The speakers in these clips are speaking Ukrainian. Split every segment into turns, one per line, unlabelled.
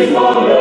is holy.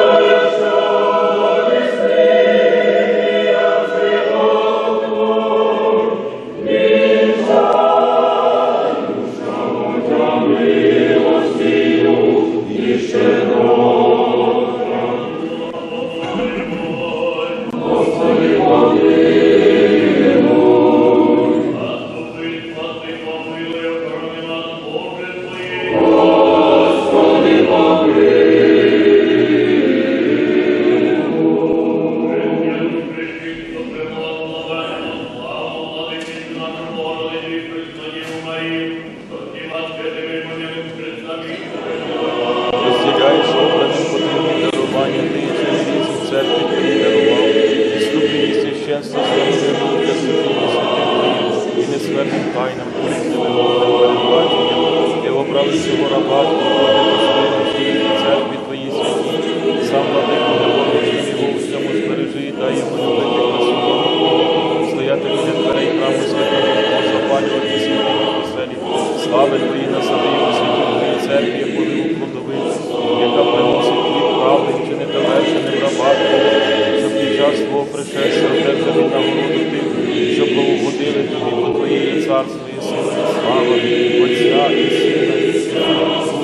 царство і сили, слава Отця і Сина, і Святого.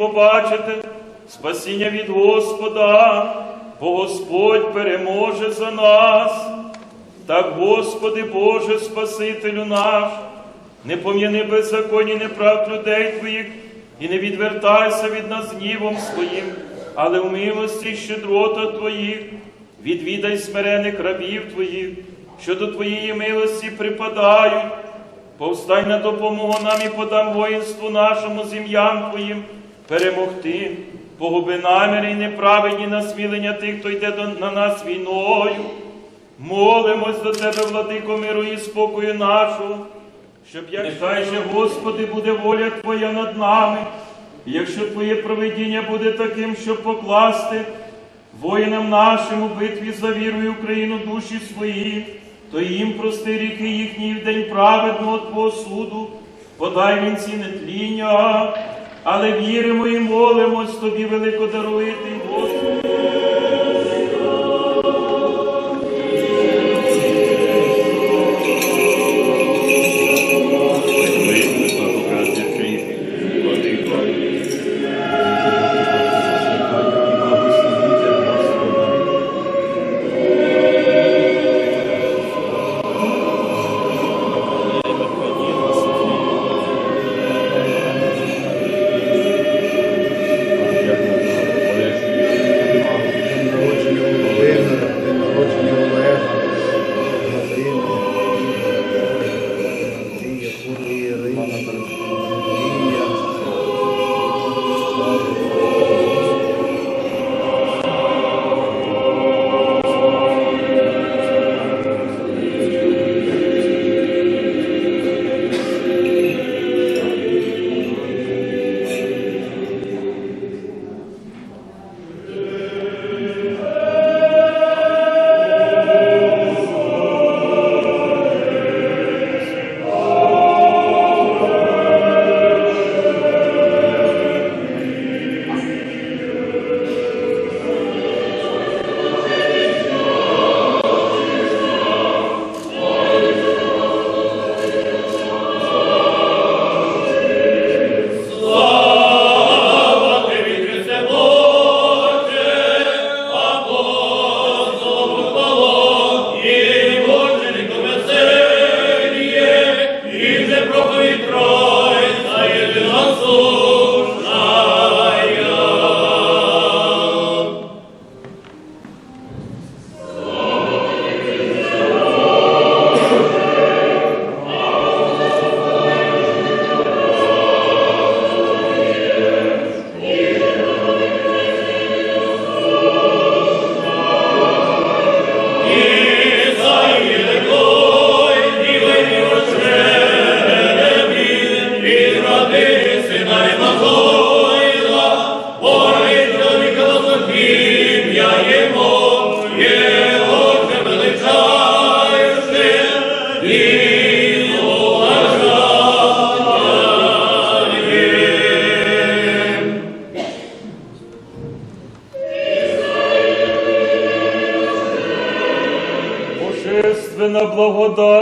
Побачите спасіння від Господа, бо Господь переможе за нас. Так, Господи Боже, Спасителю наш, не пом'яни беззаконні неправд людей Твоїх і не відвертайся від нас гнівом своїм, але в милості щедрота Твоїх відвідай смирених рабів Твоїх, що до Твоєї милості припадають. Повстань на допомогу нам і подам воїнству нашому з ім'ям Твоїм перемогти, погуби наміри і неправедні насмілення тих, хто йде на нас війною. Молимось до Тебе, владико миру і спокою нашого, щоб як нехай же, Господи, буде воля Твоя над нами, і якщо Твоє провидіння буде таким, щоб покласти воїнам нашим у битві за віру і Україну душі свої, то їм прости ріки їхні в день праведного Твого суду, подай вінці нетління, але віримо і молимось Тобі великодаруйти,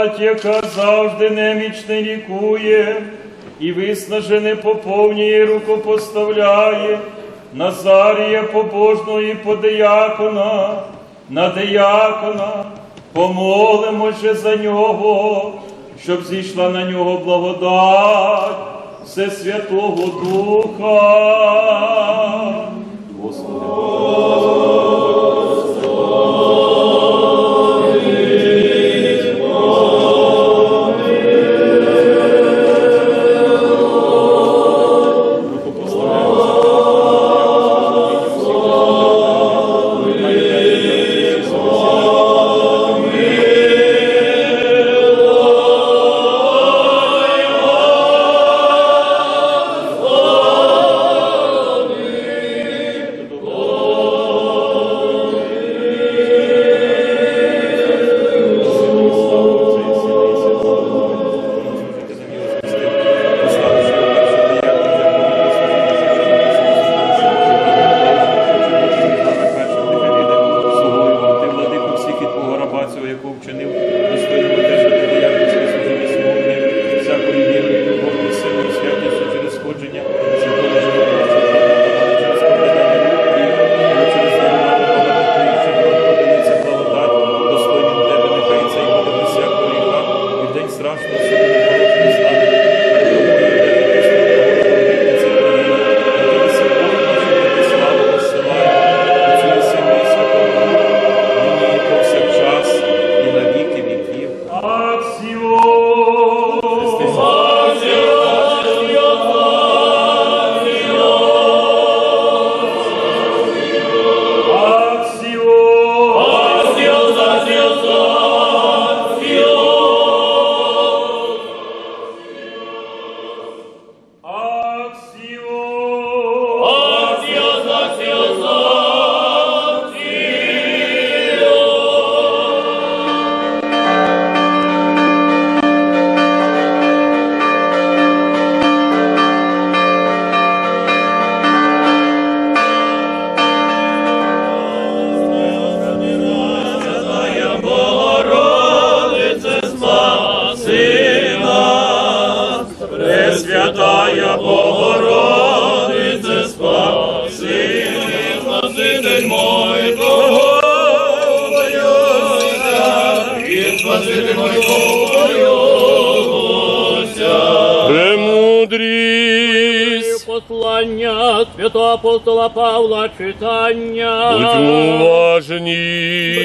благодать, яка завжди немічне лікує, і виснажене поповнює, і рукопоставляє, Назарія побожного подиякона, на диякона, помолимось же за нього, щоб зійшла на нього благодать Всесвятого Духа. Святого
апостола Павла читання.
Будьмо уважні.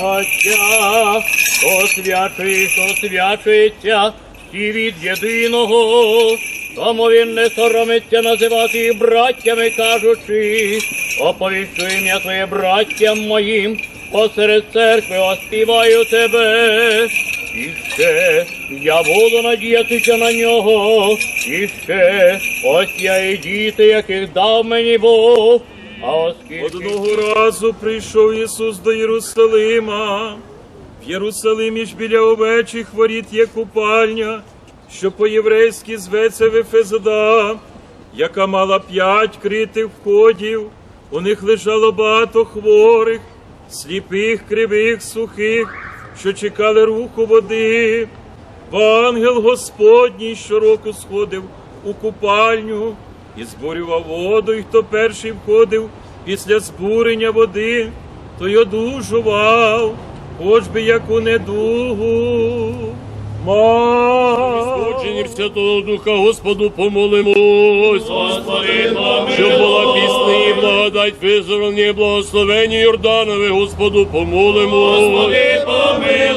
Браття, хто святий, хто свячиться, ті від єдиного, тому він не соромиться називати їх браттями, кажучи, оповіщу ім'я твоє браттям моїм, посеред церкви оспіваю тебе. І ще я буду надіятися на нього, і ще ось я і діти, яких дав мені Бог. А оскільки
Одного разу прийшов Ісус до Єрусалима. В Єрусалимі ж біля овечих воріт є купальня, що по-єврейськи зветься Вефезода, яка мала п'ять критих входів. У них лежало багато хворих, сліпих, кривих, сухих, що чекали руху води. Бо ангел Господній щороку сходив у купальню і збурював воду, і хто перший входив після збурення води, той одужував, хоч би яку недугу.
Сходження Святого Духа Господу помолимось. Господи, щоб була пісня і благодать визорення і благословення Йорданове, Господу помолимось.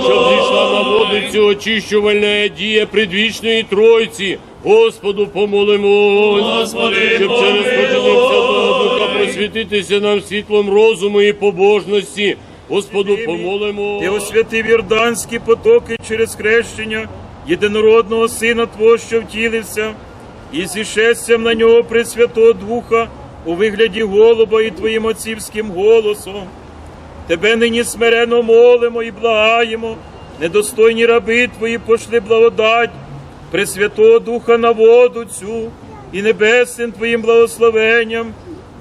Щоб зійшла на воду цю очищувальна дія предвічної Тройці, Господу помолимось. Господи, щоб через сходження Святого Духа просвітитися нам світлом розуму і побожності. Господу помолимо.
Ти освятив Йорданські потоки через хрещення єдинородного Сина Твого, що втілився, і зішестям на нього Пресвятого Духа у вигляді голуба і Твоїм отцівським голосом. Тебе нині смиренно молимо і благаємо, недостойні раби Твої пошли благодать, Пресвятого Духа на воду цю і небесним Твоїм благословенням,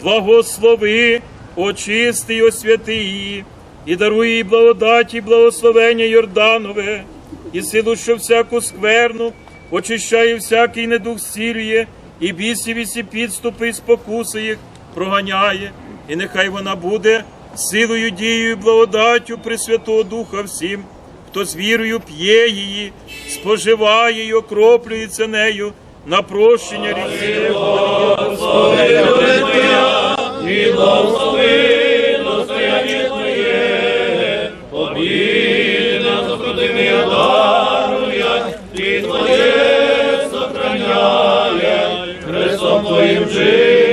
благослови, очисти й освяти її, і дарує їй благодаті, і благословення Йорданове, і силу, що всяку скверну, очищає всякий недух зцілює, і бісів і всі підступи, і спокуси їх проганяє, і нехай вона буде силою, дією, і благодаттю Пресвятого Духа всім, хто з вірою п'є її, споживає і окроплюється нею на прощення гріхів.
Твоїм жительство,